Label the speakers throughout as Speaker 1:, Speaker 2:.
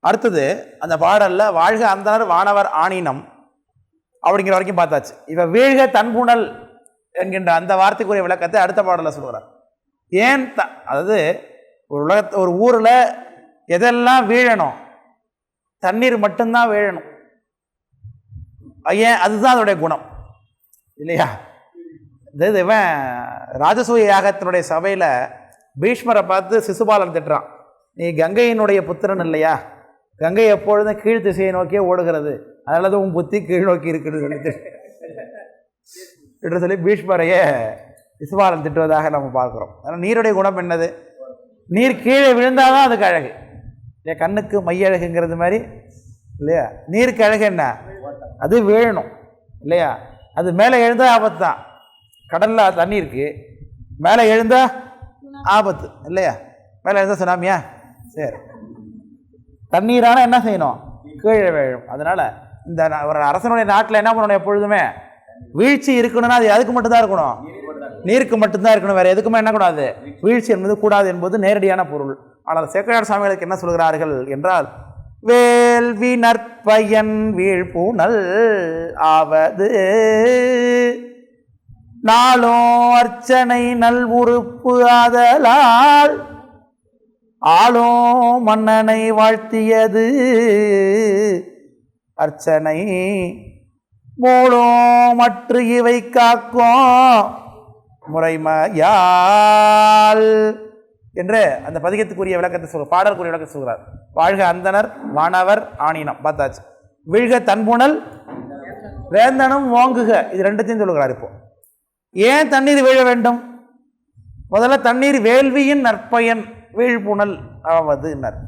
Speaker 1: அடுத்தது அந்த பாடலில் வாழ்க அந்தனர் வானவர் ஆணினம் அப்படிங்கிற வரைக்கும் பார்த்தாச்சு. இப்போ வீழ்க தன்புணல் என்கின்ற அந்த வார்த்தைக்குரிய விளக்கத்தை அடுத்த பாடலில் சொல்கிறார் ஏன் த அதாவது ஒரு உலகத்து ஒரு ஊரில் எதெல்லாம் வீழணும்? தண்ணீர் மட்டும்தான் வீழணும். ஏன்? அதுதான் அதோடைய குணம். இல்லையா? இது இவன் ராஜசூய யாகத்தினுடைய சபையில் பீஷ்மரை பார்த்து சிசுபாலன் திட்டுறான். நீ கங்கையினுடைய புத்திரன் இல்லையா? கங்கை எப்பொழுதும் கீழ் திசையை நோக்கியே ஓடுகிறது. அதனால தான் உன் புத்தி கீழ் நோக்கி இருக்குன்னு சொல்லி என்று சொல்லி பீஷ்மரைய விசுவாரம் திட்டுவதாக நம்ம பார்க்குறோம். அதனால் நீருடைய குணம் என்னது? நீர் கீழே விழுந்தாதான் அதுக்கு அழகு. இல்லையா? கண்ணுக்கு மையழகுங்கிறது மாதிரி இல்லையா? நீருக்கு அழகு என்ன? அது வீழணும். இல்லையா? அது மேலே எழுந்தால் ஆபத்து தான் கடலில் தண்ணி இருக்குது மேலே எழுந்தால் ஆபத்து. இல்லையா? மேலே எழுந்தால் சுனாமியா? சரி. தண்ணீரான என்ன செய்யணும்? கீழே விழும். அதனால் இந்த ஒரு அரசனுடைய நாட்டில் என்ன பண்ணணும் எப்பொழுதுமே? வீழ்ச்சி இருக்கணும்னா அது அதுக்கு மட்டும்தான் இருக்கணும்? நீருக்கு மட்டும்தான் இருக்கணும். வேறு எதுக்குமே என்ன கூடாது? வீழ்ச்சி என்பது கூடாது என்பது நேரடியான பொருள். ஆனால் சேக்கரார் சாமிகளுக்கு என்ன சொல்கிறார்கள் என்றால் வேள்வி நற்பயன் வீழ்பூனல் ஆவது. நாளும் அர்ச்சனை நல் உறுப்பு ஆதலால் ஆளும் மன்னனை வாழ்த்தியது. அர்ச்சனை மூலம் மற்ற இவை காக்கும் முறைமையால் என்று அந்த பதிகத்துக்குரிய விளக்கத்தை சொல்ற பாடலுக்குரிய விளக்கத்தை சொல்கிறார் வாழ்க அந்தனர் வானவர் ஆணினம். பார்த்தாச்சு. விழ்க தன்புணல் வேந்தனும் ஓங்குக. இது ரெண்டுத்தையும் சொல்லுகிறார் இப்போ. ஏன் தண்ணீர் வீழ வேண்டும்? முதல்ல தண்ணீர் வேள்வியின் நற்பயன். வீழ்புணல் ஆவதுன்னர்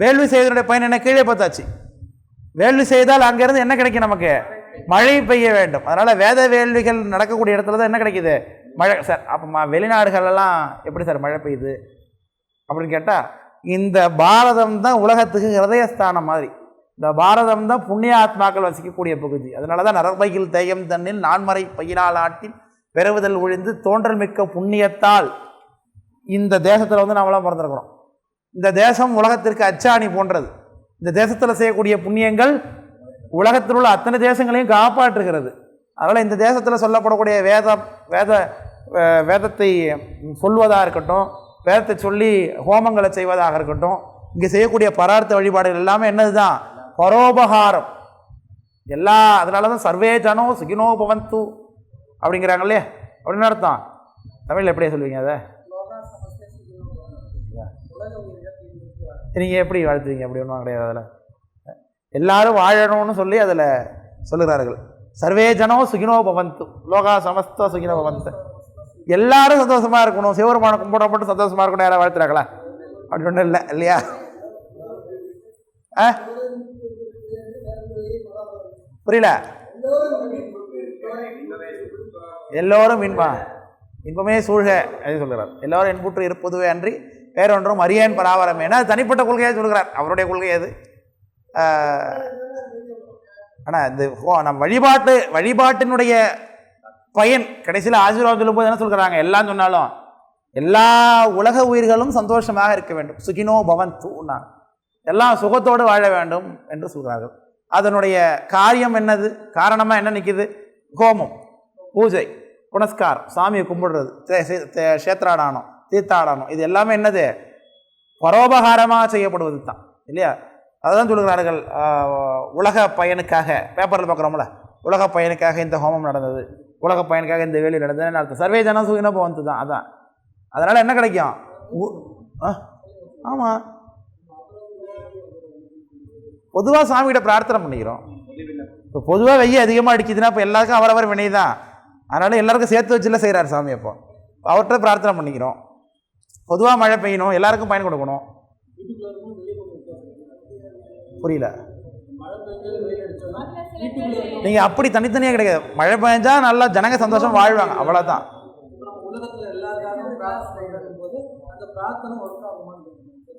Speaker 1: வேள்வி செய்வதனுடைய பயன் என்ன கீழே பார்த்தாச்சு. வேள்வி செய்தால் அங்கேருந்து என்ன கிடைக்கும் நமக்கு? மழை பெய்ய வேண்டும். அதனால் வேத வேள்விகள் நடக்கக்கூடிய இடத்துல தான் என்ன கிடைக்கிது? மழை சார் அப்போ வெளிநாடுகளெல்லாம் எப்படி சார் மழை பெய்யுது? அப்படின்னு கேட்டால் இந்த பாரதம் தான் உலகத்துக்கு ஹிரதயஸ்தானம் மாதிரி. இந்த பாரதம் தான் புண்ணிய ஆத்மாக்கள் வசிக்கக்கூடிய பகுதி. அதனால தான் நரபையில் தேயம் தன்னில் நான்மறை பயிரால் ஆட்டில் பெறுவதல் ஒழிந்து தோன்றல் மிக்க புண்ணியத்தால் இந்த தேசத்தில் வந்து நாமெல்லாம் பிறந்திருக்கிறோம். இந்த தேசம் உலகத்திற்கு அச்சாணி போன்றது. இந்த தேசத்தில் செய்யக்கூடிய புண்ணியங்கள் உலகத்தில் உள்ள அத்தனை தேசங்களையும் காப்பாற்றுகிறது. அதனால் இந்த தேசத்தில் சொல்லப்படக்கூடிய வேதம் வேத வேதத்தை சொல்வதாக இருக்கட்டும் வேதத்தை சொல்லி ஹோமங்களை செய்வதாக இருக்கட்டும் இங்கே செய்யக்கூடிய பரார்த்த வழிபாடுகள் எல்லாமே என்னது தான் பரோபகாரம். எல்லா அதனால தான் சர்வே ஜனோ சுகினோ பவந்து அப்படிங்கிறாங்க இல்லையா? அப்படின்னு அர்த்தம். தமிழில் எப்படியே சொல்லுவீங்க அதை? நீங்கள் எப்படி வாழ்த்துவீங்க? அப்படி ஒன்றும் கிடையாது அதில். எல்லாரும் வாழணும்னு சொல்லி அதில் சொல்லுகிறார்கள். சர்வே ஜனோ சுகினோ பவந்து. லோகா சமஸ்த சுகினோ பவந்து. எல்லாரும் சந்தோஷமாக இருக்கணும். சிவர் கும்பிட போட்டு சந்தோஷமாக இருக்கணும். யாராவது வாழ்த்துறாங்களா? அப்படி ஒன்றும் இல்லை இல்லையா? ஆ? புரியல? எல்லோரும் இன்பா இன்பமே சூழ்க அப்படின்னு சொல்கிறார் எல்லோரும் இன்புற்று இருப்பதுவே அன்றி வேறொன்றும் அரியன் பராவரம். ஏன்னா தனிப்பட்ட கொள்கையை சொல்கிறார். அவருடைய கொள்கை அது. ஆனால் இந்த நம் நம்ம வழிபாட்டு வழிபாட்டினுடைய பயன் கடைசியில் ஆசீர்வாதம் சொல்லும்போது என்ன சொல்கிறாங்க? எல்லாம் சொன்னாலும் எல்லா உலக உயிர்களும் சந்தோஷமாக இருக்க வேண்டும். சுகினோ பவன் தூணா எல்லாம் சுகத்தோடு வாழ வேண்டும் என்று சொல்கிறார்கள். அதனுடைய காரியம் என்னது? காரணமாக என்ன நிற்கிது ஹோமம் பூஜை புனஸ்கார் சாமியை கும்பிடுறது தே- தீர்த்தாடணும். இது எல்லாமே என்னது? பரோபகாரமாக செய்யப்படுவது தான். இல்லையா? அதுதான் சொல்லுகிறார்கள் உலக பயனுக்காக பேப்பரில் பார்க்குறோம்ல உலக பயனுக்காக இந்த ஹோமம் நடந்தது உலக பயனுக்காக இந்த வேலி நடந்ததுன்னு அர்த்தம்? சர்வே ஜன சுகின போவது தான் அதான். அதனால் என்ன கிடைக்கும்? உ- ஆ ஆமாம் பொதுவாக சாமிகிட்ட பிரார்த்தனை பண்ணிக்கிறோம். இப்போ பொதுவாக வெய்ய அதிகமாக அடிக்குதுன்னா இப்போ எல்லாருக்கும் அவரவர் வினை தான் அதனால் எல்லாருக்கும் சேர்த்து வச்சுல செய்கிறார் சாமி அப்போ. அவர்கிட்ட பிரார்த்தனை பண்ணிக்கிறோம். பொதுவாக மழை பெய்யணும் எல்லாருக்கும் பயன் கொடுக்கணும். புரியல. நீங்கள் அப்படி தனித்தனியாக கிடைக்காது. மழை பெஞ்சா நல்லா ஜனங்க சந்தோஷம் வாழ்வாங்க. அவ்வளோதான்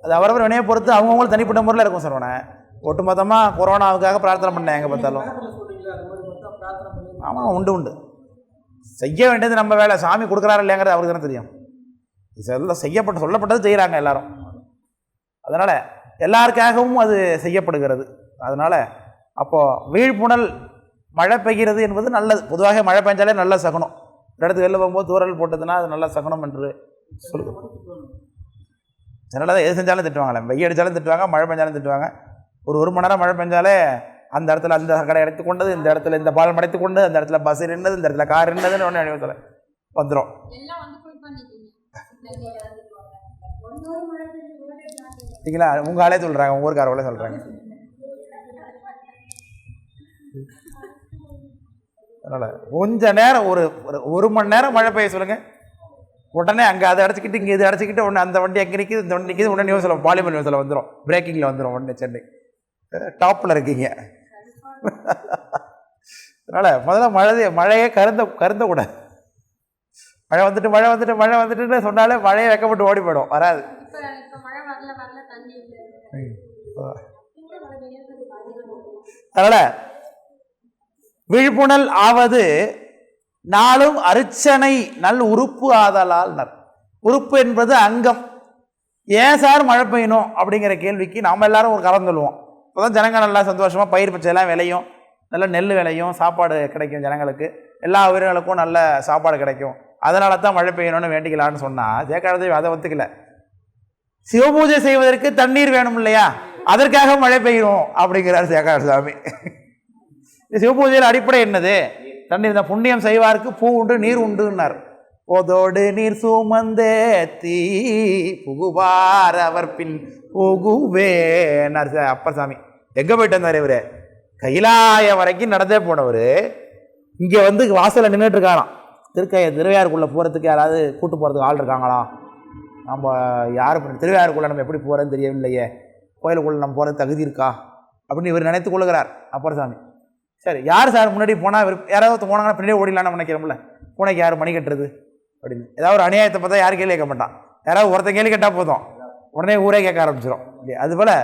Speaker 1: அது அவரவர் வினையை பொறுத்து அவங்கவுங்களும் தனிப்பட்ட முறையில் இருக்கும் சரவண ஒட்டுமொத்தமாக கொரோனாவுக்காக பிரார்த்தனை பண்ணேன் எங்கே பார்த்தாலும். ஆமாம் உண்டு உண்டு. செய்ய வேண்டியது நம்ம வேலை. சாமி கொடுக்குறாரு இல்லையாங்கிறது அவருக்கு தானே தெரியும். இதெல்லாம் செய்யப்பட்ட செய்யப்பட்டு சொல்லப்பட்டது செய்கிறாங்க எல்லாரும். அதனால் எல்லாருக்காகவும் அது செய்யப்படுகிறது. அதனால் அப்போது வீழ்ப்புணல் மழை பெய்கிறது என்பது நல்லது. பொதுவாக மழை பெஞ்சாலே நல்ல சகுனம். ஒரு இடத்துக்கு வெளில போகும்போது தூரல் போட்டதுன்னா அது நல்ல சகுனம் என்று சொல்லு ஜெனரலாக எது செஞ்சாலும் திட்டுவாங்களே. வெய்ய அடித்தாலும் திட்டுவாங்க மழை பெஞ்சாலும் திட்டுவாங்க. ஒரு ஒரு மணி நேரம் மழை பெஞ்சாலே அந்த இடத்துல அந்த கடை எடுத்து கொண்டது இந்த இடத்துல இந்த பாலம் அடைத்து கொண்டு அந்த இடத்துல பஸ் நின்னது இந்த இடத்துல கார் நின்னதுன்னு ஒன்று வந்துடும்
Speaker 2: எல்லாம் வந்து ஃபுல் பண்ணிட்டீங்க
Speaker 1: சரிங்களா உங்கள் ஆளே சொல்கிறாங்க உங்கள் ஊருக்காரவங்களே சொல்கிறாங்க அதனால் கொஞ்ச நேரம் ஒரு ஒரு ஒரு மணி நேரம் மழை பெய்ய சொல்லுங்கள் உடனே அங்கே அதை அடைச்சிக்கிட்டு இங்கே இது அடைச்சிக்கிட்டு உடனே அந்த வண்டி அங்கே நிற்கிது இந்த வண்டி நிற்கிது உடனே நியூஸில் பாலிமர் நியூஸில் வந்துடும் பிரேக்கிங்கில் வந்துடும் உடனே சென்னை. டாப்பில் இருக்கீங்க. அதனால் முதல்ல மழை மழையே கருந்த கருந்தக்கூடாது. மழை வந்துட்டு மழை வந்துட்டு மழை வந்துட்டுன்னு சொன்னாலே மழையை வைக்கப்பட்டு ஓடி போயிடும். வராது.
Speaker 2: இப்போ இப்போ
Speaker 1: அதனால் விழிப்புணல் ஆவது நாளும் அர்ச்சனை நல் உறுப்பு ஆதலால் நர் உறுப்பு என்பது அங்கம். ஏன் சார் மழை பெய்யணும் அப்படிங்கிற கேள்விக்கு நாம் எல்லாரும் ஒரு கலந்து சொல்லுவோம். இப்போதான் ஜனங்கள் நல்லா சந்தோஷமாக பயிர் பச்சையெல்லாம் விளையும். நல்ல நெல் விளையும் சாப்பாடு கிடைக்கும் ஜனங்களுக்கு. எல்லா உயிர்களுக்கும் நல்ல சாப்பாடு கிடைக்கும். அதனால தான் மழை பெய்யணும்னு வேண்டிக்கலான்னு சொன்னால் சேக்காரதேவி அதை ஒத்துக்கல. சிவபூஜை செய்வதற்கு தண்ணீர் வேணும் இல்லையா? அதற்காக மழை பெய்யும் அப்படிங்கிறார் சேகார சாமி. சிவபூஜையில் அடிப்படை என்னது? தண்ணீர் தான். புண்ணியம் செய்வார்க்கு பூ உண்டு நீர் உண்டுன்னார். போதோடு நீர் சுமந்தே தீ புகுவார் அவர் பின் புகுவேனார் அப்பசாமி எங்கே போயிட்டு வந்தார் இவர்? கைலாய வரைக்கும் நடந்தே போனவர். இங்கே வந்து வாசலில் நின்றுட்டு இருக்காராம் திருக்கைய திருவையாருக்குள்ளே போகிறதுக்கு யாராவது கூட்டு போகிறதுக்கு ஆள் இருக்காங்களா? நம்ம யார் திருவையாருக்குள்ளே நம்ம எப்படி போகிறேன்னு தெரியவில்லையே. கோயிலுக்குள்ளே நம்ம போகிறது தகுதி இருக்கா? அப்படின்னு இவர் நினைத்து கொள்ளுகிறார். அப்பர் சாமி சரி யார் சார் முன்னாடி போனால் இவர் யாராவது போனாங்கன்னா பின்னாடி ஓடிடலான்னு நினைக்கிறோம்ல. பூனைக்கு யார் மணி கட்டுறது? அப்படின்னு. ஏதாவது ஒரு அநியாயத்தை பார்த்தா யாரும் கேள்வி கேட்க மாட்டான். யாராவது ஒருத்தன் கேள்வி கேட்டால் போதும். உடனே ஊரே கேட்க ஆரம்பிச்சிடும் இல்லையா அதுபோல்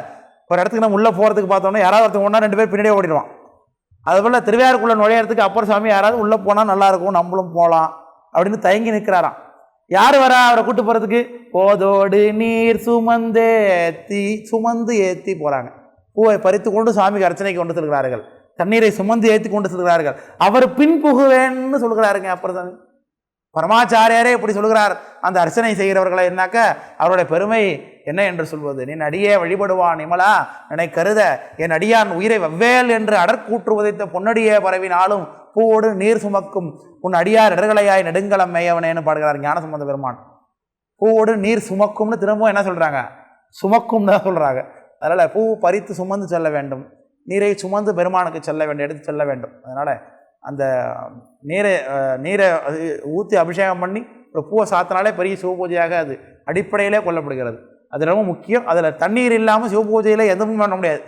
Speaker 1: ஒரு இடத்துக்கு நம்ம உள்ளே போகிறதுக்கு பார்த்தோம்னா யாராவது ஒருத்தன் ஒன்றா ரெண்டு பேர் பின்னாடியே ஓடிடுவான். அதுபோல் திருவையாறுக்குள்ளே நுழையிறதுக்கு அப்பர் சாமி யாராவது உள்ளே போனால் நல்லாயிருக்கும் நம்மளும் போகலாம் அப்படின்னு தயங்கி நிற்கிறாராம் யார் வரா அவரை கூட்டு போகிறதுக்கு போதோடு நீர் சுமந்து ஏற்றி சுமந்து ஏற்றி போகிறாங்க பூவை பறித்து கொண்டு சாமிக்கு அர்ச்சனைக்கு கொண்டு செல்கிறார்கள். தண்ணீரை சுமந்து ஏற்றி கொண்டு செல்கிறார்கள். அவர் பின்புகுவேன்னு சொல்கிறாருங்க அப்பர் சாமி பரமாச்சாரியாரே இப்படி சொல்கிறார். அந்த அர்ச்சனை செய்கிறவர்களை என்னாக்க? அவருடைய பெருமை என்ன என்று சொல்வது? நீ அடியே வழிபடுவான் இமலா என்னை கருத. என் அடியான் உயிரை வெவ்வேல் என்று அடற்கூற்று உதைத்த பொன்னடியே பரவினாலும் பூவோடு நீர் சுமக்கும். உன் அடியார் இடர்களையாய் நெடுங்கலம் மேயவனேன்னு பாடுகிறார் ஞானசம்பந்த பெருமான். பூவோடு நீர் சுமக்கும்னு திரும்பவும் என்ன சொல்கிறாங்க சுமக்கும் தான் சொல்கிறாங்க அதனால் பூ பறித்து சுமந்து செல்ல வேண்டும். நீரை சுமந்து பெருமானுக்கு செல்ல வேண்டும் எடுத்து செல்ல வேண்டும். அதனால் அந்த நீரை நீரை அது ஊற்றி அபிஷேகம் பண்ணி ஒரு பூவை சாத்தினாலே பெரிய சிவபூஜையாக அது அடிப்படையிலே கொல்லப்படுகிறது. அது ரொம்ப முக்கியம். அதில் தண்ணீர் இல்லாமல் சிவபூஜையில் எதுவும் பண்ண முடியாது.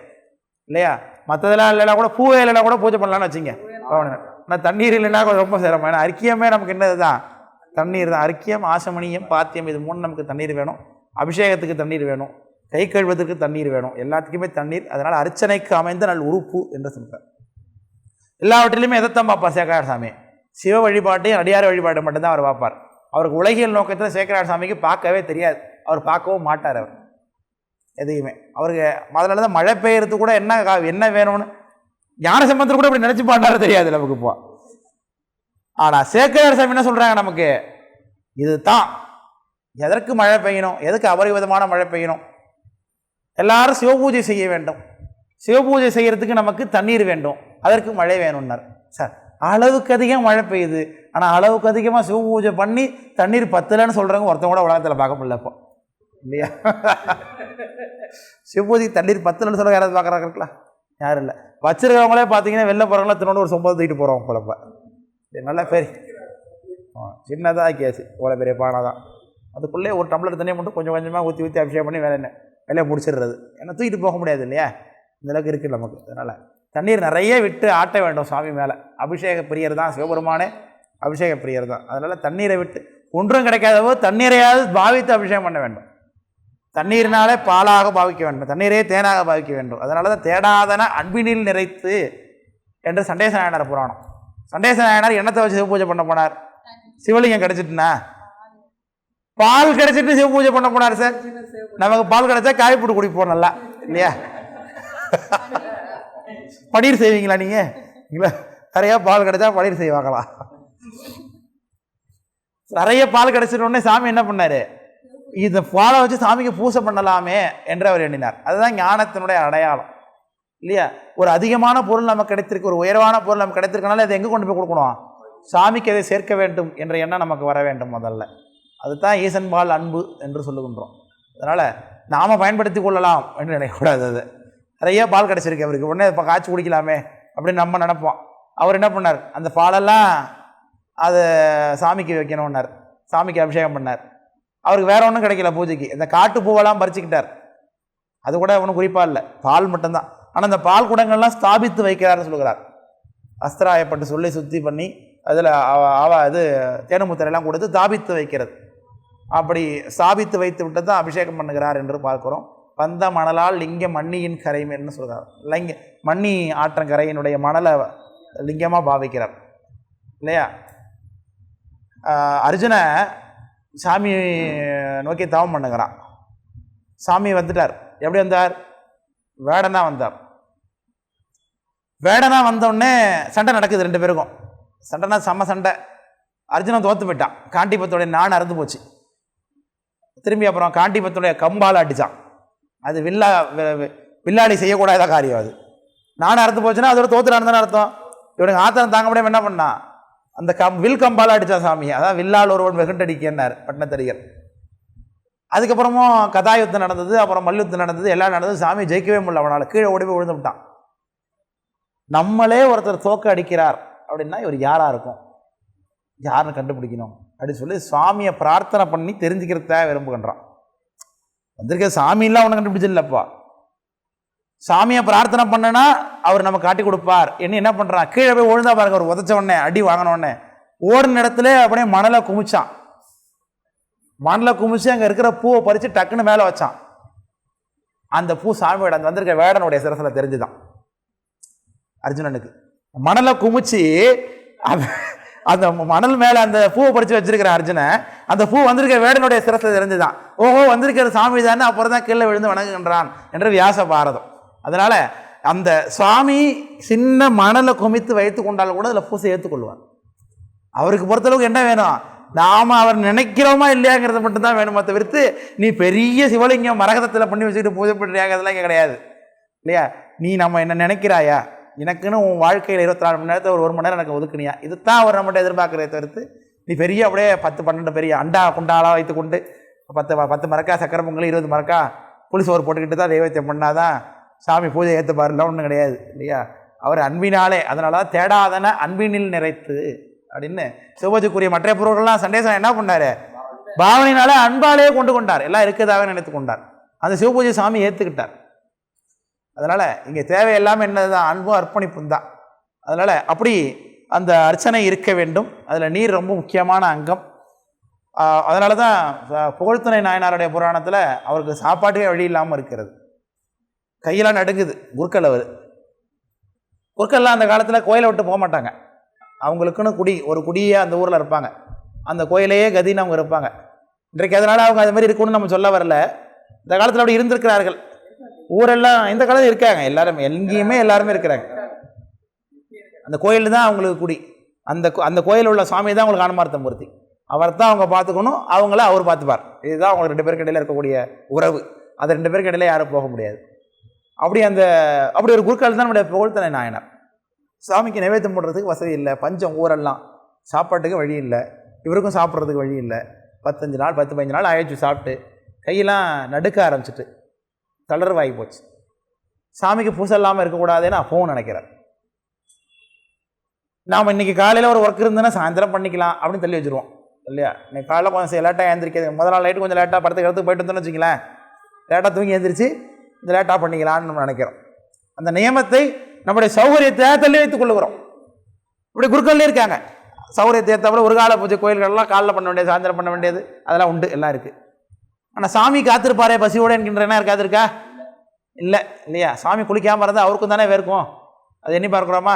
Speaker 1: இல்லையா? மற்றதெல்லாம் இல்லைனா கூட பூவே இல்லைனா கூட பூஜை பண்ணலான்னு வச்சுங்க. ஆனால் தண்ணீர் இல்லைன்னா கூட ரொம்ப சிரமம். ஏன்னா அரிக்கியமே நமக்கு என்னது தான்? தண்ணீர் தான். அரிக்கியம் ஆசமணியம் பாத்தியம் இது மூணு நமக்கு தண்ணீர் வேணும். அபிஷேகத்துக்கு தண்ணீர் வேணும். கை கழுவதற்கு தண்ணீர் வேணும். எல்லாத்துக்குமே தண்ணீர். அதனால் அர்ச்சனைக்கு அமைந்த நல் உறுப்பு என்று சொல்கிறார் எல்லாவற்றிலுமே எதைத்தான் பார்ப்பார்? சேக்கரார் சாமி. சிவ வழிபாட்டையும் அடியார் வழிபாட்டை மட்டும்தான் அவர் பார்ப்பார். அவருக்கு உலகியல் நோக்கத்தில் சேக்கரார் சாமிக்கு பார்க்கவே தெரியாது. அவர் பார்க்கவும் மாட்டார் அவர். எதையுமே. அவருக்கு முதல்ல தான் மழை பெய்யறது கூட என்ன கா- என்ன வேணும்னு? ஞான சம்பந்தத்தில் கூட இப்படி நினச்சி பாண்டாரு தெரியாது நமக்கு இப்போ. ஆனால் சேக்கரார் சாமி என்ன சொல்கிறாங்க நமக்கு? இதுதான். எதற்கு மழை பெய்யணும்? எதுக்கு அபரிவிதமான மழை பெய்யணும்? எல்லாரும் சிவபூஜை செய்ய வேண்டும். சிவபூஜை செய்கிறதுக்கு நமக்கு தண்ணீர் வேண்டும். அதற்கு மழை வேணும்னார். சார் அளவுக்கு அதிகம் மழை பெய்யுது. ஆனால் அளவுக்கு அதிகமாக சிவபூஜை பண்ணி தண்ணீர் பத்தலைன்னு சொல்கிறவங்க ஒருத்தவங்க கூட உலகத்தில் பார்க்க முடியல இப்போ. இல்லையா? சிவபூஜைக்கு தண்ணீர் பத்தலைன்னு சொல்ல யாராவது பார்க்குறாங்களா யாரும் இல்லை. வச்சிருக்கிறவங்களே பார்த்தீங்கன்னா வெளில போகிறவங்களா திரும்ப ஒரு சொம்பது தூக்கிட்டு போகிறோம் குழப்ப நல்லா பெரிய சின்னதாக கேஸு இவ்வளோ பெரிய பானை தான். அதுக்குள்ளே ஒரு டம்ளர் தண்ணியை மட்டும் கொஞ்சம் கொஞ்சமாக ஊற்றி ஊற்றி அபிஷேகம் பண்ணி வேலை என்ன? வேலையை முடிச்சிடுறது. ஏன்னா தூக்கிட்டு போக முடியாது இல்லையா? இந்த அளவுக்கு இருக்குது நமக்கு. அதனால் தண்ணீர் நிறைய விட்டு ஆட்ட வேண்டும் சாமி மேலே. அபிஷேக பிரியர் தான் சிவபெருமானே. அபிஷேக பிரியர் தான். அதனால் தண்ணீரை விட்டு ஒன்றும் கிடைக்காதவோ தண்ணீரையாவது பாவித்து அபிஷேகம் பண்ண வேண்டும். தண்ணீரினாலே பாலாக பாவிக்க வேண்டும். தண்ணீரே தேனாக பாவிக்க வேண்டும். அதனால தான் தேடாதன அன்பினில் நிறைத்து என்று சண்டேச நாயனார் புராணம். சண்டேச நாயனார் என்னத்தை வச்சு சிவ பூஜை பண்ண போனார்? சிவலிங்கம் கிடைச்சிட்டுனா? பால் கிடைச்சிட்டு சிவ பூஜை பண்ண போனார் சார். நமக்கு பால் கிடைச்சா காய் போட்டு குடிப்போம் நல்லா. இல்லையா? பன்னீர் செய்வீங்களா நீங்கள் இல்லை நிறைய பால் கிடைச்சா பன்னீர் செய்வாங்களா? நிறைய பால் கிடைச்சிட்ட உடனே சாமி என்ன பண்ணார்? இந்த பாலை வச்சு சாமிக்கு பூசை பண்ணலாமே என்று அவர் எண்ணினார். அதுதான் ஞானத்தினுடைய அடையாளம். இல்லையா? ஒரு அதிகமான பொருள் நமக்கு கிடைத்திருக்கு ஒரு உயர்வான பொருள் நமக்கு கிடைத்திருக்கனால அதை எங்கே கொண்டு போய் கொடுக்கணும்? சாமிக்கு அதை சேர்க்க வேண்டும் என்ற எண்ணம் நமக்கு வர வேண்டும் முதல்ல. அதுதான் ஈசன் பால் அன்பு என்று சொல்லுகின்றோம். அதனால் நாம் பயன்படுத்தி கொள்ளலாம் என்று நினைக்கக்கூடாது அது. நிறைய பால் கிடச்சிருக்கு அவருக்கு. உடனே இப்போ காய்ச்சி குடிக்கலாமே அப்படின்னு நம்ம நினப்போம். அவர் என்ன பண்ணார்? அந்த பாலெல்லாம் அதை சாமிக்கு வைக்கணும்னார். சாமிக்கு அபிஷேகம் பண்ணார். அவருக்கு வேற ஒன்றும் கிடைக்கல பூஜைக்கு. இந்த காட்டு பூவெல்லாம் பறிச்சுக்கிட்டார். அது கூட ஒன்றும் குறிப்பாக இல்லை. பால் மட்டும்தான். ஆனால் அந்த பால் குடங்கள்லாம் ஸ்தாபித்து வைக்கிறார்னு சொல்லுகிறார். அஸ்திராயப்பட்டு சொல்லி சுத்தி பண்ணி அதில் அவ இது தேனுமுத்திரையெல்லாம் கொடுத்து தாபித்து வைக்கிறது. அப்படி ஸ்தாபித்து வைத்து விட்டு தான் அபிஷேகம் பண்ணுகிறார் என்று பார்க்குறோம். வந்த மணலால் லிங்க மண்ணியின் கரைமேன்னு சொல்கிறார். லிங்க மண்ணி ஆற்றங்கரையினுடைய மணலை லிங்கமாக பாவிக்கிறார். இல்லையா? அர்ஜுனை சாமி நோக்கி தவம் பண்ணுகிறான். சாமி வந்துட்டார். எப்படி வந்தார்? வேடனா வந்தார். வேடனா வந்தோடனே சண்டை நடக்குது ரெண்டு பேருக்கும். சண்டைனா செம்ம சண்டை. அர்ஜுனன் தோற்று போயிட்டான். காண்டிபத்துடைய நான் அறுந்து போச்சு. திரும்பி அப்புறம் காண்டிபத்துடைய கம்பால் அடிச்சான். அது வில்லா வில்லாடி செய்யக்கூடாத காரியம் அது. நான் அறுத்து போச்சுன்னா அதோட தோத்துறான்னு தானே அர்த்தம். இவனுக்கு ஆத்திரம் தாங்க முடியாமல் என்ன பண்ணான் அந்த கம் வில் கம்பால் அடித்தான் சாமி. அதான் வில்லால் ஒருவன் வெகுண்டடிக்கன்னார் பட்டினத்தடிகர் அதுக்கப்புறமும் கதாயுத்தம் நடந்தது அப்புறம் மல்யுத்தம் நடந்தது எல்லாம் நடந்தது. சாமி ஜெயிக்கவே முடியல அவனால். கீழே ஓடி போய் விழுந்து விட்டான். நம்மளே ஒருத்தர் தோக்க அடிக்கிறார் அப்படின்னா இவர் யாராக இருக்கும்? யாருன்னு கண்டுபிடிக்கணும். அப்படின்னு சொல்லி சுவாமியை பிரார்த்தனை பண்ணி தெரிஞ்சுக்கிறத விரும்புகின்றான். வந்திருக்க சாமியெல்லாம் அவனை கண்டுபிடிச்சிடலப்பா. சாமியை பிரார்த்தனை பண்ணனா அவர் நம்ம காட்டி கொடுப்பார். என்ன என்ன பண்ணுறான் கீழே போய் விழுந்தா பாருங்க ஒரு உதச்ச உடனே அடி வாங்கின உடனே. ஓடின இடத்துல அப்படியே மணலை குமிச்சான். மணலை குமிச்சு அங்கே இருக்கிற பூவை பறித்து டக்குன்னு மேலே வச்சான். அந்த பூ சாமியோட அந்த வந்திருக்க வேடனுடைய சிரசில் தெரிஞ்சுதான். அர்ஜுனனுக்கு. மணலை குமிச்சு அந்த- அந்த மணல் மேலே அந்த பூவை பறித்து வச்சிருக்கிற அர்ஜுனன் அந்த பூ வந்திருக்க வேடனுடைய சிரசில் தெரிஞ்சுதான். ஓஹோ வந்திருக்கிற சாமி தானே அப்புறம் தான் கீழே விழுந்து வணங்குகின்றான் என்று வியாச பாரதம். அதனால் அந்த சுவாமி சின்ன மணலை குமித்து வைத்து கொண்டாலும் கூட அதில் பூசை ஏற்றுக்கொள்வார் அவருக்கு பொறுத்தளவுக்கு என்ன வேணும்? நாம அவர் நினைக்கிறோமா இல்லையாங்கிறத மட்டும்தான் வேணுமா தவிர்த்து நீ பெரிய சிவலிங்கம் மரகதத்தில் பண்ணி வச்சுக்கிட்டு பூஜை பண்ணுறியாங்கிறதுலாம் இங்கே கிடையாது. இல்லையா? நீ நம்ம என்ன நினைக்கிறாயா? எனக்குன்னு உன் வாழ்க்கையில் இருபத்தி நாலு மணி நேரத்தில் ஒரு ஒரு மணி நேரம் எனக்கு ஒதுக்குனியா? இதுதான் அவர் நம்மகிட்ட எதிர்பார்க்குறத தவிர்த்து நீ பெரிய அப்படியே பத்து பன்னெண்டு பெரிய அண்டா குண்டாலாம் வைத்துக்கொண்டு பத்து பத்து மரக்கா சக்கரை பொங்கல் இருபது மரக்கா புளிசோறு போட்டுக்கிட்டு தான் தெய்வத்தை பண்ணாதான் சாமி பூஜை ஏற்றுப்பாருலாம் ஒன்றும் கிடையாது இல்லையா? அவர் அன்பினாலே அதனால தான் தேடாதன அன்பினில் நிறைத்து அப்படின்னு சிவபூஜைக்குரிய மற்ற பொருட்கள்லாம் சண்டேசன் என்ன பண்ணாரு? பாவனையினால அன்பாலே கொண்டு கொண்டார். எல்லாம் இருக்கதாக நினைத்து கொண்டார். அந்த சிவபூஜை சாமி ஏற்றுக்கிட்டார் அதனால் இங்கே தேவையில்லாமல் என்னது தான் அன்பும் அர்ப்பணிப்பும் தான். அதனால் அப்படி அந்த அர்ச்சனை இருக்க வேண்டும். அதில் நீர் ரொம்ப முக்கியமான அங்கம். அதனால தான் புகழ்த்துணை நாயனாருடைய புராணத்தில் அவருக்கு சாப்பாட்டுக்கே வழி இல்லாமல் இருக்கிறது. கையெல்லாம் நடுங்குது குருக்கள் அவர். குருக்கள்லாம் அந்த காலத்தில் கோயிலை விட்டு போக மாட்டாங்க. அவங்களுக்குன்னு குடி ஒரு குடியே அந்த ஊரில் இருப்பாங்க. அந்த கோயிலையே கதின்னு அவங்க இருப்பாங்க. இன்றைக்கு அதனால் அவங்க அது மாதிரி இருக்கணும்னு நம்ம சொல்ல வரல. இந்த காலத்தில் அப்படி இருந்திருக்கிறார்கள். ஊரெல்லாம் இந்த காலத்தில் இருக்காங்க. எல்லாரும் எங்கேயுமே எல்லாருமே இருக்கிறாங்க. அந்த கோயில் தான் அவங்களுக்கு குடி. அந்த கோ- அந்த கோயில் உள்ள சாமி தான் அவங்களுக்கு ஆனமார்த்த மூர்த்தி. அவர் தான் அவங்க பார்த்துக்கணும் அவங்கள அவர் பார்த்துப்பார். இதுதான் அவங்க ரெண்டு பேருக்கு இடையில இருக்கக்கூடிய உறவு. அது ரெண்டு பேருக்கு இடையில யாரும் போக முடியாது. அப்படி அந்த அப்படி ஒரு குருக்கள் தான் நம்முடைய புகழ்த்தனை நாயனார். சாமிக்கு நைவேத்தியம் பண்ணுறதுக்கு வசதி இல்லை பஞ்சம் ஊரெல்லாம் சாப்பாட்டுக்கு வழி இல்லை இவருக்கும் சாப்பிட்றதுக்கு வழி இல்லை. பத்தஞ்சு நாள் பத்து பதினஞ்சு நாள் ஆயிடுச்சு சாப்பிட்டு கையெல்லாம் நடுக்க ஆரம்பிச்சிட்டு தளர்வாகி போச்சு. சாமிக்கு பூசை இல்லாமல் இருக்கக்கூடாதுன்னு அப்பவும் நினைக்கிறார் நாம் இன்னைக்கு காலையில் ஒரு ஒர்க் இருந்ததுன்னா சாயந்தரம் பண்ணிக்கலாம் அப்படின்னு தள்ளி வச்சுருவோம். இல்லையா? இன்னைக்கு காலையில் கொஞ்சம் லேட்டாக எழுந்திரிக்கிறது. முதல் நாள் நைட்டு கொஞ்சம் லேட்டாக படத்துக்கு இடத்துக்கு போயிட்டு வந்தோம்னு வச்சுங்களேன் லேட்டாக தூங்கி எழுந்திரிச்சு இந்த லேட்டாக பண்ணிக்கலாம்னு நம்ம நினைக்கிறோம். அந்த நியமத்தை நம்முடைய சௌகரியத்தை தள்ளி வைத்துக் கொள்ளுகிறோம். இப்படி குருக்கள்லேயே இருக்காங்க. சௌகரியத்தை ஏற்றப்பட ஒரு கால பூஜை கோயில்கள்லாம் காலைல பண்ண வேண்டியது சாயந்தரம் பண்ண வேண்டியது அதெல்லாம் உண்டு எல்லாம் இருக்குது ஆனால் சாமி காத்திருப்பாரே பசியோடு என்கின்ற என்ன இருக்காது இல்லை இல்லையா? சாமி குளிக்காமல் இருந்தால் அவருக்கும் தானே வேர்க்கும். அது எண்ணி பார்க்குறோமா?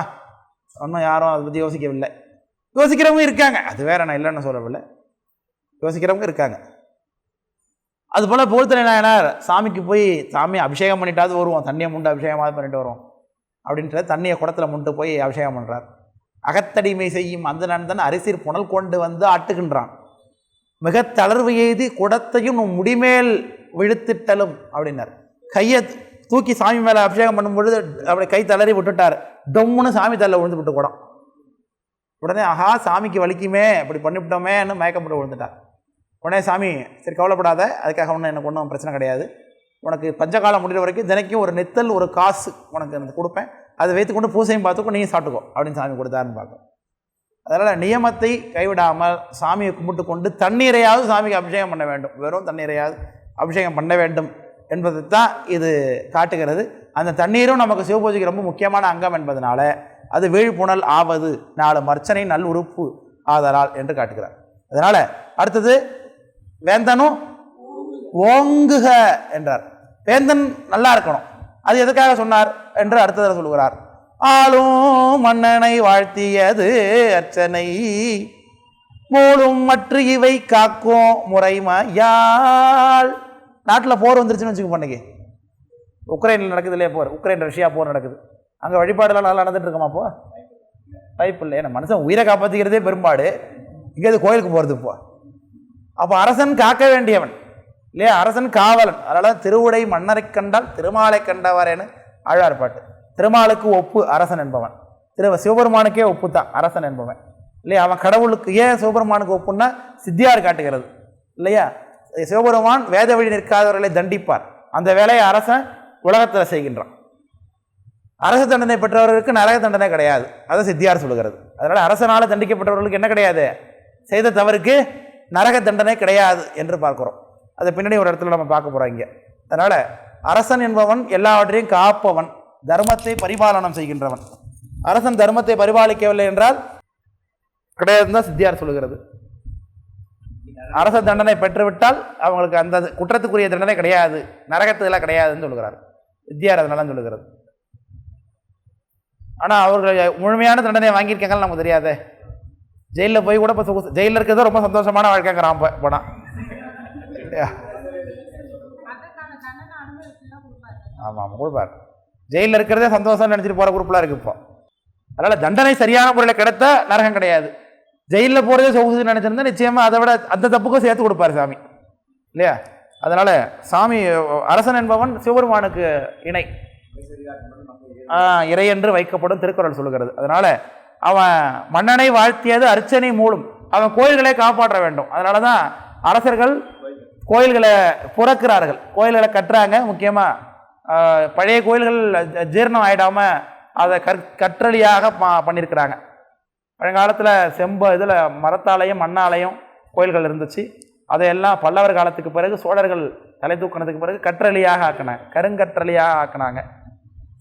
Speaker 1: ஒன்றும் யாரும் அதை பற்றி யோசிக்கவில்லை. யோசிக்கிறவங்க இருக்காங்க. அது வேற நான் இல்லைன்னு சொல்லவில்லை. யோசிக்கிறவங்க இருக்காங்க. அதுபோல் போல்தலை நாயனார் சாமிக்கு போய் சாமி அபிஷேகம் பண்ணிட்டாவது வருவோம். தண்ணியை முண்டு அபிஷேகமாக பண்ணிட்டு வருவோம். அப்படின்ற தண்ணியை குடத்தில் முண்டு போய் அபிஷேகம் பண்ணுறார் அகத்தடிமை செய்யும் அந்த நண்பன் அரிசிர் புனல் கொண்டு வந்து ஆட்டுகின்றான். மிக தளர்வு எய்தி குடத்தையும் உன் முடிமேல் விழுத்திட்டலும் அப்படின்னார். கையை தூக்கி சாமி மேலே அபிஷேகம் பண்ணும்பொழுது அப்படி கை தளறி விட்டுட்டார். டொம்முன்னு சாமி தள்ள விழுந்து விட்டு குடம் உடனே ஆஹா சாமிக்கு வலிக்குமே அப்படி பண்ணிவிட்டோமேன்னு மயக்கப்பட்டு விழுந்துட்டார் உடனே சாமி சரி கவலைப்படாத அதுக்காக ஒன்றும் எனக்கு ஒன்றும் பிரச்சனை கிடையாது. உனக்கு பஞ்சகாலம் முடிகிற வரைக்கும் தினைக்கும் ஒரு நெத்தல் ஒரு காசு உனக்கு எனக்கு கொடுப்பேன். அதை வைத்துக்கொண்டு பூசையும் பார்த்துக்கோ நீயும் சாப்பிட்டுக்கோ அப்படின்னு சாமி கொடுத்தாருன்னு பார்க்கும் அதனால் நியமத்தை கைவிடாமல் சாமியை கும்பிட்டு கொண்டு தண்ணீரையாவது சாமிக்கு அபிஷேகம் பண்ண வேண்டும். வெறும் தண்ணீரையாவது அபிஷேகம் பண்ண வேண்டும் என்பதை தான் இது காட்டுகிறது. அந்த தண்ணீரும் நமக்கு சிவபூஜைக்கு ரொம்ப முக்கியமான அங்கம் என்பதனால அது வீழ்ப்புணல் ஆவது நாலு மர்ச்சனை நல் உறுப்பு ஆதலால் என்று காட்டுகிறார். அதனால் அடுத்தது வேந்தனும் ஓங்குக என்றார். வேந்தன் நல்லா இருக்கணும். அது எதுக்காக சொன்னார் என்று அடுத்ததில் சொல்லுகிறார். ஆளும் மன்னனை வாழ்த்தியது அர்ச்சனை மூலும் மற்ற இவை காக்கும் முறைமையால். நாட்டில் போர் வந்துருச்சுன்னு வச்சுக்கோ பண்ணைக்கு உக்ரைனில் நடக்குது இல்லையா போர்? உக்ரைன் ரஷ்யா போர் நடக்குது. அங்கே வழிபாடுலாம் நல்லா நடந்துட்டு இருக்கோமா அப்போ வாய்ப்பு இல்லை ஏன்னா மனுஷன் உயிரை காப்பாற்றிக்கிறதே பெரும்பாடு. இங்கே கோயிலுக்கு போகிறது இப்போ அப்போ அரசன் காக்க வேண்டியவன். இல்லையா? அரசன் காவலன். அதனால் திருவுடை மன்னரை கண்டால் திருமாலை கண்டவரேன்னு ஆழ்வார் பாட்டு. திருமாலுக்கு ஒப்பு அரசன் என்பவன். திரு சிவபெருமானுக்கே ஒப்பு தான் அரசன் என்பவன். இல்லையா? அவன் கடவுளுக்கு ஏன் சிவபெருமானுக்கு ஒப்புன்னா சித்தியார் காட்டுகிறது. இல்லையா? சிவபெருமான் வேத வழி நிற்காதவர்களை தண்டிப்பார். அந்த வேலையை அரசன் உலகத்தில் செய்கின்றான். அரசு தண்டனை பெற்றவர்களுக்கு நரக தண்டனை கிடையாது. அதை சித்தியார் சொல்லுகிறது. அதனால் அரசனால் தண்டிக்கப்பட்டவர்களுக்கு என்ன கிடையாது? செய்த தவறுக்கு நரக தண்டனை கிடையாது என்று பார்க்குறோம். அதை பின்னாடி ஒரு இடத்துல நம்ம பார்க்க போகிறோம் இங்கே. அதனால் அரசன் என்பவன் எல்லாவற்றையும் காப்பவன் தர்மத்தை பரிபாலனம் செய்கின்றவன். அரசன் தர்மத்தை பரிபாலிக்கவில்லை என்றால் கிடையாதுன்னு தான் சித்தியார் சொல்லுகிறது. அரச தண்டனை பெற்றுவிட்டால் அவங்களுக்கு அந்த குற்றத்துக்குரிய தண்டனை கிடையாது நரகத்துக்கெல்லாம் கிடையாதுன்னு சொல்கிறார் வித்தியார் அதனால சொல்லுகிறது. ஆனால் அவர்கள் முழுமையான தண்டனை வாங்கியிருக்காங்கன்னு நமக்கு தெரியாதே. ஜெயிலில் போய் கூட இப்போ சொகுசு ஜெயிலில் இருக்கிறது ரொம்ப சந்தோஷமான வாழ்க்கைங்கிறான் இப்போ போனால் இல்லையா? ஆமாம் ஆமாம் கொடுப்பார். ஜெயிலில் இருக்கிறதே சந்தோஷம்னு நினச்சிட்டு போகிற குரூப்லாம் இருக்குது இப்போ. அதனால் தண்டனை சரியான முறையில் கிடைத்த நரகம் கிடையாது. ஜெயிலில் போகிறதே சொகுசுன்னு நினச்சிருந்தா நிச்சயமாக அதை விட அந்த தப்புக்கும் சேர்த்து கொடுப்பார் சாமி. இல்லையா? அதனால் சாமி அரசன் என்பவன் சிவபெருமானுக்கு இணை. இறையென்று இறை என்று வைக்கப்படும் திருக்குறள் சொல்லுகிறது. அதனால் அவன் மன்னனை வாழ்த்தியது அர்ச்சனை மூலம் அவன் கோயில்களை காப்பாற்ற வேண்டும். அதனால தான் அரசர்கள் கோயில்களை புறக்கிறார்கள். கோயில்களை கட்டுறாங்க. முக்கியமாக பழைய கோயில்கள் ஜீர்ணம் ஜீரணம் அதை கற் கற்றலியாக ப பண்ணியிருக்கிறாங்க பழங்காலத்தில் செம்ப இதில் மரத்தாலையும் மண்ணாலையும் கோயில்கள் இருந்துச்சு. அதையெல்லாம் பல்லவர் காலத்துக்கு பிறகு சோழர்கள் தலை தூக்கினதுக்கு பிறகு கற்றலியாக ஆக்கினாங்க கருங்கற்றலியாக ஆக்கினாங்க.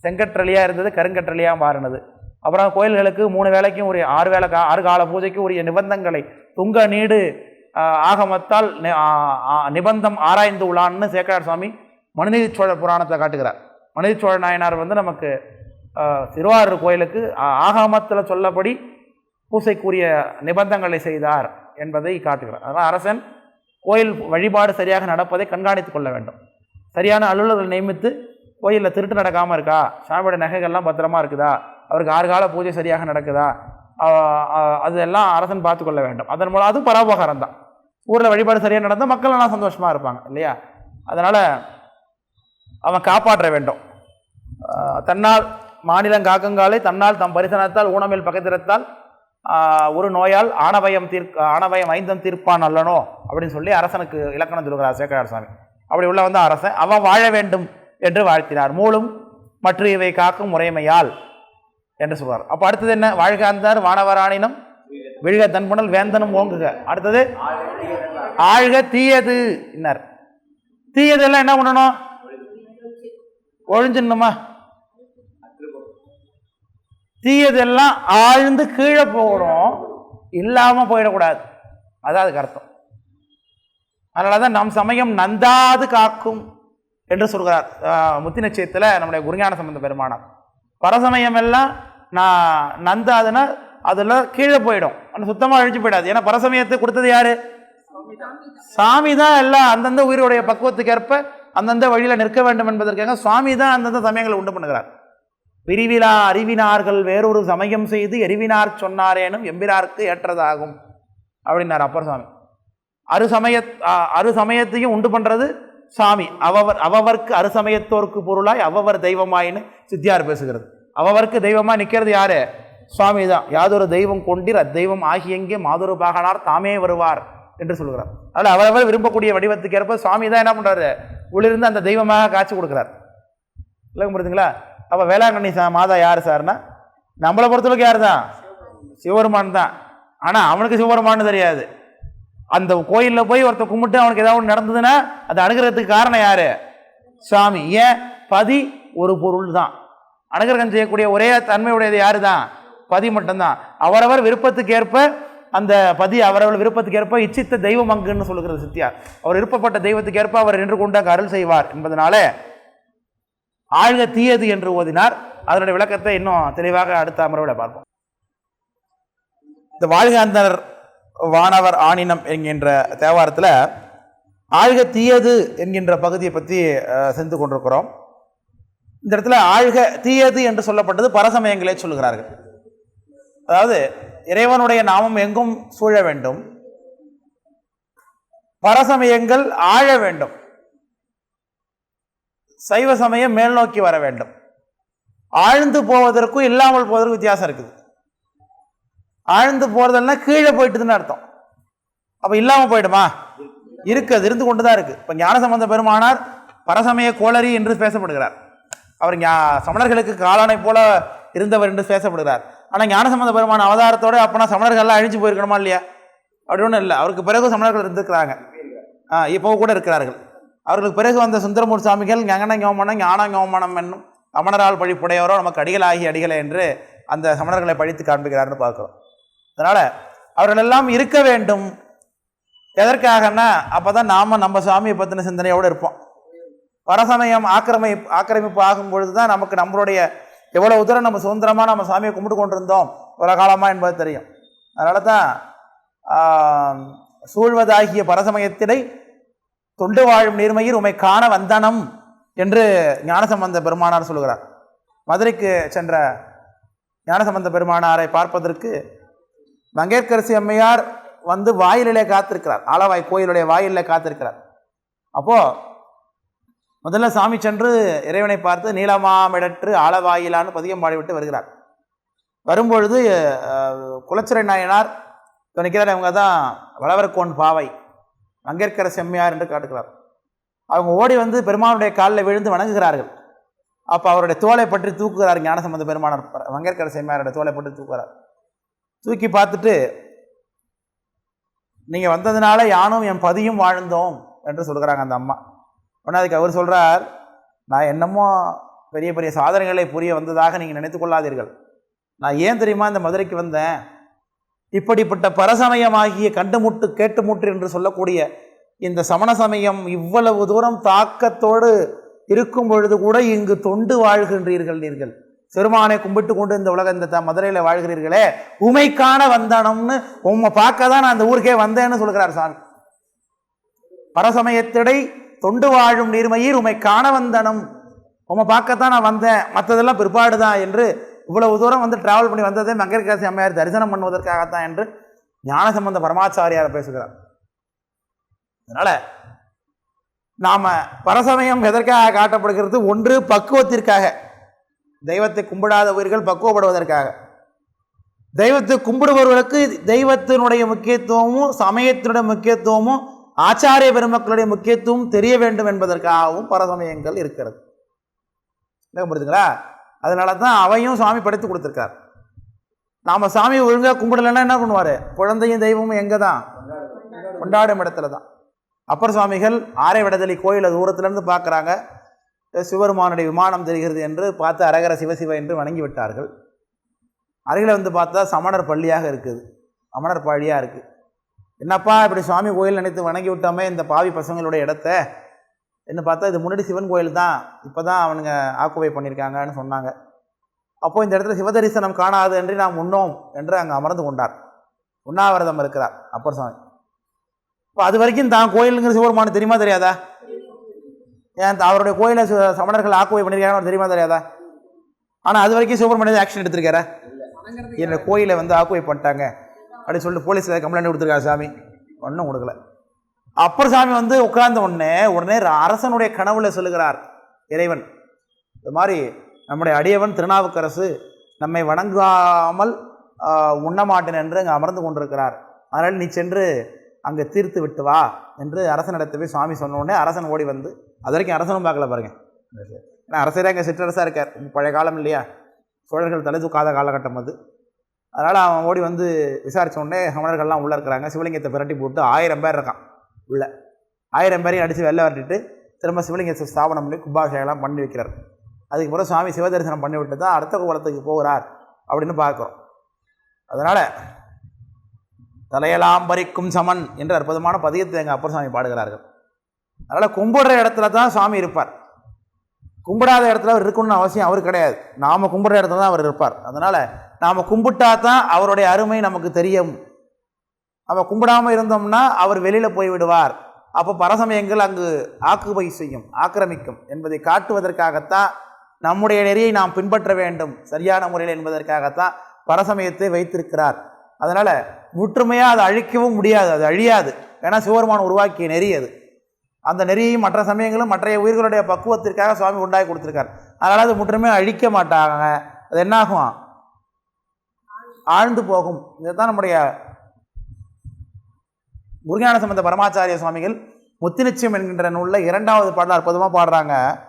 Speaker 1: செங்கற்றலியாக இருந்தது கருங்கற்றலியாக மாறினது. அப்புறம் கோயில்களுக்கு மூணு வேளைக்கும் ஒரு ஆறு வேளை கா ஆறு கால பூஜைக்கு உரிய நிபந்தங்களை துங்க நீடு ஆகமத்தால் நிபந்தம் ஆராய்ந்து உள்ளான்னு சேக்கரார் சுவாமி மனுநீதி சோழ புராணத்தை காட்டுகிறார். மனுநீதி சோழ நாயனார் வந்து நமக்கு திருவாரூர் கோயிலுக்கு ஆகமத்தில் சொல்லபடி பூசைக்குரிய நிபந்தங்களை செய்தார் என்பதை காட்டுகிறார். அதனால் அரசன் கோயில் வழிபாடு சரியாக நடப்பதை கண்காணித்து கொள்ள வேண்டும். சரியான அலுவலர்கள் நியமித்து கோயிலில் திருட்டு நடக்காமல் இருக்கா? சாமியோட நகைகள்லாம் பத்திரமா இருக்குதா? அவருக்கு ஆறு கால பூஜை சரியாக நடக்குதா? அதெல்லாம் அரசன் பார்த்து கொள்ள வேண்டும். அதன் மூலம் அதுவும் பராபகாரம் தான். ஊரில் வழிபாடு சரியாக நடந்தால் மக்கள் எல்லாம் சந்தோஷமாக இருப்பாங்க இல்லையா? அதனால் அவன் காப்பாற்ற வேண்டும். தன்னால் மாநிலம் காக்குங்காலை தன்னால் தம் பரிசனத்தால் ஊனமில் பகைத்திரத்தால் ஒரு நோயால் ஆணவயம் தீர்க்க ஆணவயம் ஐந்தம் தீர்ப்பான் அல்லனோ? அப்படின்னு சொல்லி அரசனுக்கு இலக்கணம் சொல்கிறார் சேகராசாமி சாமி. அப்படி உள்ள வந்த அரசன் அவன் வாழ வேண்டும். என்று வாழ்த்தினார். மூலும் மற்ற இவை காக்கும் முறைமையால் என்று சொல்வார். அப்போ அடுத்தது என்ன? வாழ்க அந்தார் வானவராணினம் விழுக தன்புணல் வேந்தனும் ஓங்குக. அடுத்தது ஆழ்க தீயது என்னார் தீயதெல்லாம் என்ன பண்ணணும்? ஒழிஞ்சிடணுமா? தீயதெல்லாம் ஆழ்ந்து கீழே போகணும். இல்லாம போயிடக்கூடாது. அதான் அதுக்கு அர்த்தம். அதனால தான் நம் சமயம் நந்தாது காக்கும் என்று சொல்கிறார். முத்தி நிச்சயத்தில் நம்முடைய குருஞான சம்பந்த பெருமானார். பரசமயம் எல்லாம் நான் நந்தாதுன்னா அதில் கீழே போயிடும். ஆனால் சுத்தமாக அழிஞ்சு போயிடாது. ஏன்னா பரசமயத்தை கொடுத்தது யாரு? சாமி தான் எல்லாம் அந்தந்த உயிருடைய பக்குவத்துக்கேற்ப அந்தந்த வழியில் நிற்க வேண்டும் என்பதற்காக சுவாமி தான் அந்தந்த சமயங்களை உண்டு பண்ணுகிறார். பிரிவிலா அறிவினார்கள் வேறொரு சமயம் செய்து எரிவினார் சொன்னாரேனும் எம்பிரார்க்கு ஏற்றதாகும். அப்படின்னார் அப்பர் சுவாமி. அரு சமய அரு சமயத்தையும் உண்டு பண்ணுறது சாமி அவவர் அவவர்க்கு அருசமயத்தோர்க்கு பொருளாய் அவவர் தெய்வமாயின்னு சித்தியார் பேசுகிறது. அவவர்க்கு தெய்வமாக நிற்கிறது யாரு? சுவாமி தான். யாதொரு தெய்வம் கொண்டிர் அத்தெய்வம் ஆகியங்கே மாதொரு பாகனார் தாமே வருவார் என்று சொல்கிறார். அதனால் அவரவர் விரும்பக்கூடிய வடிவத்துக்கேற்ப சுவாமி தான் என்ன பண்ணுறாரு உள்ளிருந்து அந்த தெய்வமாக காட்சி கொடுக்குறார். இல்லை புரியுதுங்களா? அப்போ வேளாங்கண்ணி சா மாதா யார் சார்னா? நம்மளை பொறுத்தளவுக்கு யார் தான் சிவபெருமான் தான். ஆனால் அவனுக்கு சிவபெருமான்னு தெரியாது. அந்த கோயிலில் போய் ஒருத்தர் கும்பிட்டு அவனுக்கு ஏதாவது ஒன்று நடந்ததுன்னா அதை அணுகிறதுக்கு காரணம் யார்? சாமி. ஏன்? பதி ஒரு பொருள் தான் அனுகிரகம் செய்யக்கூடிய ஒரே தன்மையுடையது யார் தான் பதி மட்டும்தான். அவரவர் விருப்பத்துக்கு ஏற்ப அந்த பதி அவரவர் விருப்பத்துக்கு ஏற்ப இச்சித்த தெய்வம் அங்குன்னு சொல்லுகிறது சித்தியார் அவர் விருப்பப்பட்ட தெய்வத்துக்கு ஏற்ப அவர் நின்று கொண்டு அங்கு அருள் செய்வார் என்பதனால ஆழ்க தீயது என்று ஓதினார். அதனுடைய விளக்கத்தை இன்னும் தெளிவாக அடுத்த அமர்வில் பார்ப்போம். இந்த வாழ்காந்தனர் வானவர் ஆணினம் என்கின்ற தேவாரத்தில் ஆழ்க தீயது என்கின்ற பகுதியை பற்றி சென்று கொண்டிருக்கிறோம். இந்த இடத்துல ஆழ்க தீயது என்று சொல்லப்பட்டது பரசமயங்களே சொல்கிறார்கள் அதாவது இறைவனுடைய நாமம் எங்கும் சூழ வேண்டும். பரசமயங்கள் ஆழ வேண்டும். சைவ சமயம் மேல்நோக்கி வர வேண்டும். ஆழ்ந்து போவதற்கும் இல்லாமல் போவதற்கும் வித்தியாசம் இருக்குது. ஆழ்ந்து போறதுன்னா கீழே போயிட்டுதுன்னு அர்த்தம். அப்ப இல்லாம போயிடுமா? இருக்கு அது இருந்து கொண்டு தான் இருக்கு. இப்ப ஞானசம்பந்த பெருமானார் பரசமய கோளரி என்று பேசப்படுகிறார். அவர் ஞா- சமணர்களுக்கு காலானை போல இருந்தவர் என்று பேசப்படுகிறார். ஆனா ஞானசம்பந்த பெருமான அவதாரத்தோட அப்போனா சமணர்கள்லாம் அழிஞ்சு போயிருக்கணுமா இல்லையா? அப்படி ஒன்றும் இல்லை. அவருக்கு பிறகு சமணர்கள் இருந்திருக்கிறாங்க. ஆ இப்போ கூட இருக்கிறார்கள். அவர்களுக்கு பிறகு வந்த சுந்தரமூர் சாமிகள் ஞான ஞோமனம் ஞான ஞோமனம் என்னும் அமணரால் பழிப்புடையவரோ நமக்கு அடிகளாகி அடிகளை என்று அந்த சமணர்களை பழித்து காண்பிக்கிறார்னு பார்க்குறோம். அதனால் அவர்கள் எல்லாம் இருக்க வேண்டும். எதற்காகன்னா அப்பதான் நாம் நம்ம சாமியை பற்றின சிந்தனையோடு இருப்போம். பரசமயம் ஆக்கிரமி ஆக்கிரமிப்பு ஆகும் பொழுது தான் நமக்கு நம்மளுடைய எவ்வளோ தூரம் நம்ம சுதந்திரமாக நம்ம சாமியை கும்பிட்டு கொண்டிருந்தோம். ஒரு காலமாக என்பது தெரியும். அதனால தான் சூழ்வதாகிய பரசமயத்திடை தொண்டு வாழும் நீர்மையில் உமை காண வந்தனம் என்று ஞானசம்பந்த பெருமானார் சொல்கிறார் மதுரைக்கு சென்ற ஞானசம்பந்த பெருமானாரை பார்ப்பதற்கு மங்கேற்கரசி அம்மையார் வந்து வாயிலே காத்திருக்கிறார். ஆலவாய் கோயிலுடைய வாயிலில் காத்திருக்கிறார். அப்போது முதல்ல சாமி சென்று இறைவனை பார்த்து நீலமாமிடற்று ஆலவாயிலான்னு பதியம் பாடிவிட்டு வருகிறார். வரும்பொழுது அஹ், குலச்சிறை நாயனார் இப்ப அவங்க தான் வளவரக்கோன் பாவை. மங்கேற்கர செம்மையார் என்று காட்டுகிறார். அவங்க ஓடி வந்து பெருமானுடைய காலில் விழுந்து வணங்குகிறார்கள். அப்போ அவருடைய தோலை பற்றி தூக்குகிறார் ஞானசம்பந்த பெருமானார். மங்கேற்கர செம்மையாருடைய தோலை பற்றி தூக்குகிறார். தூக்கி பார்த்துட்டு நீங்கள் வந்ததுனால யானும் என் பதியும் வாழ்ந்தோம் என்று சொல்கிறாங்க அந்த அம்மா. உடனே அதுக்கு அவர் சொல்கிறார் நான் என்னமோ பெரிய பெரிய சாதனைகளை புரிய வந்ததாக நீங்கள் நினைத்து கொள்ளாதீர்கள். நான் ஏன் தெரியுமா இந்த மதுரைக்கு வந்தேன்? இப்படிப்பட்ட பரசமயமாகிய கண்டுமுட்டு கேட்டுமுட்டு என்று சொல்லக்கூடிய இந்த சமண சமயம் இவ்வளவு தூரம் தாக்கத்தோடு இருக்கும் பொழுது கூட இங்கு தொண்டு வாழ்கின்றீர்கள் நீங்கள் பெருமானை கும்பிட்டு கொண்டு இந்த உலக இந்த த- மதுரையில் வாழ்கிறீர்களே உமைக்கான வந்தனம்னு உம்மை பார்க்க தான் நான் அந்த ஊருக்கே வந்தேன்னு சொல்கிறார் சார். பரசமயத்திடை தொண்டு வாழும் நீர்மயிர் உமைக்கான வந்தனம். உம்மை பார்க்கத்தான் நான் வந்தேன். மற்றதெல்லாம் பிற்பாடு தான் என்று இவ்வளவு தூரம் வந்து டிராவல் பண்ணி வந்ததே மங்கர்காசி அம்மையார் தரிசனம் பண்ணுவதற்காகத்தான் என்று ஞானசம்பந்த பரமாச்சாரியார் பேசுகிறார். அதனால் நாம் பரசமயம் எதற்காக காட்டப்படுகிறது? ஒன்று பக்குவத்திற்காக. தெய்வத்தை கும்பிடாத உயிர்கள் பக்குவப்படுவதற்காக. தெய்வத்தை கும்பிடுபவர்களுக்கு தெய்வத்தினுடைய முக்கியத்துவமும் சமயத்தினுடைய முக்கியத்துவமும் ஆச்சாரிய பெருமக்களுடைய முக்கியத்துவம் தெரிய வேண்டும் என்பதற்காகவும் பரசமயங்கள் இருக்கிறது. என்ன புரியுதுங்களா அதனால தான் அவையும் சாமி படைத்து கொடுத்துருக்கார். நாம சாமி ஒழுங்காக கும்பிடலைன்னா என்ன பண்ணுவார்? குழந்தையும் தெய்வமும் எங்கே தான்? கொண்டாடும் இடத்துல தான். அப்பர் சுவாமிகள் ஆரை விடதலி கோயிலை தூரத்துலேருந்து பார்க்குறாங்க. சிவருமானுடைய விமானம் தெரிகிறது என்று பார்த்து அரகர சிவசிவ என்று வணங்கி விட்டார்கள் அருகில் வந்து பார்த்தா சமணர் பள்ளியாக இருக்குது. சமணர் பள்ளியாக இருக்குது என்னப்பா இப்படி சுவாமி கோயில் நினைத்து வணங்கி விட்டோமே இந்த பாவி பசங்களுடைய இடத்த? என்ன பார்த்தா இது முன்னாடி சிவன் கோயில் தான். இப்போ தான் அவனுங்க ஆக்குவை பண்ணியிருக்காங்கன்னு சொன்னாங்க. அப்போ இந்த இடத்துல சிவதரிசனம் காணாது என்று நாம் உண்ணோம் என்று அங்கே அமர்ந்து கொண்டார். உண்ணாவிரதம் இருக்கிறார் அப்பர் சுவாமி. இப்போ அது வரைக்கும் தான் கோயிலுங்கிற சிவபெருமானு தெரியுமா தெரியாதா? ஏன் அவருடைய கோயிலை சமணர்கள் ஆக்குவை பண்ணியிருக்காங்கன்னு தெரியுமா தெரியாதா? ஆனால் அது வரைக்கும் சுப்பிரமணியன் ஆக்ஷன் எடுத்திருக்காரா? என்னோட கோயிலை வந்து ஆக்குவை பண்ணிட்டாங்க. அப்படின்னு சொல்லிட்டு போலீஸில் கம்ப்ளைண்ட் கொடுத்துருக்காரு சாமி? ஒன்றும் கொடுக்கல. அப்புறம் சாமி வந்து உட்கார்ந்த உடனே உடனே அரசனுடைய கனவுல சொல்லுகிறார் இறைவன். இது மாதிரி நம்முடைய அடியவன் திருநாவுக்கரசு நம்மை வணங்காமல் உண்ணமாட்டேன் என்று அங்கே அமர்ந்து கொண்டிருக்கிறார். அதனால் நீ சென்று அங்கே தீர்த்து விட்டு வா என்று அரசனிடத்தை போய் சுவாமி சொன்ன உடனே அரசன் ஓடி வந்து அது வரைக்கும் அரசனும் பார்க்கல பாருங்க. ஏன்னா அரசரே அங்கே சிற்றரசாக இருக்கார். பழைய காலம் இல்லையா? சோழர்கள் தலை தூக்காத காலகட்டம் அது. அதனால் அவன் ஓடி வந்து விசாரிச்ச உடனே சமணர்கள்லாம் உள்ளே இருக்கிறாங்க. சிவலிங்கத்தை பிரட்டி போட்டு ஆயிரம் பேர் இருக்கான் உள்ளே. ஆயிரம் பேரையும் அடித்து வெளில வரட்டிட்டு திரும்ப சிவலிங்கத்தை ஸ்தாபனம் பண்ணி கும்பாபிஷேகம்லாம் பண்ணி வைக்கிறார். அதுக்கப்புறம் பிறகு சுவாமி சிவதரிசனம் பண்ணி விட்டு தான் அடுத்த கோலத்துக்கு போகிறார் அப்படின்னு பார்க்குறோம். அதனால் தலையெல்லாம் பறிக்கும் சமன் என்ற அற்புதமான பதியத்தை எங்கள் அப்பர் சாமி பாடுகிறார்கள். அதனால் கும்பிடுற இடத்துல தான் சாமி இருப்பார். கும்பிடாத இடத்துல அவர் இருக்கணும்னு அவசியம் அவர் கிடையாது. நாம் கும்பிடுற இடத்துல தான் அவர் இருப்பார். அதனால் நாம் கும்பிட்டா தான் அவருடைய அருமை நமக்கு தெரியும். நம்ம கும்பிடாமல் இருந்தோம்னா அவர் வெளியில் போய் விடுவார். அப்போ பரசமயங்கள் அங்கு ஆக்குபை செய்யும் ஆக்கிரமிக்கும் என்பதை காட்டுவதற்காகத்தான் நம்முடைய நெறியை நாம் பின்பற்ற வேண்டும். சரியான முறையில் என்பதற்காகத்தான் பரசமயத்தை வைத்திருக்கிறார். அதனால் முற்றுமையாக அதை அழிக்கவும் முடியாது அது அழியாது. ஏன்னா சிவபெருமான் உருவாக்கிய நெறி அது. அந்த நெறியையும் மற்ற சமயங்களும் மற்ற உயிர்களுடைய பக்குவத்திற்காக சுவாமி உண்டாகி கொடுத்துருக்கார். அதனால் அது முற்றுமையாக அழிக்க மாட்டாங்க. அது என்னாகும்? ஆழ்ந்து போகும். இதுதான் நம்முடைய குருஞான சம்பந்த பரமாச்சாரிய சுவாமிகள் முத்திநிச்சயம் என்கின்ற நூலில் இரண்டாவது பாடல் அற்புதமாக பாடுறாங்க.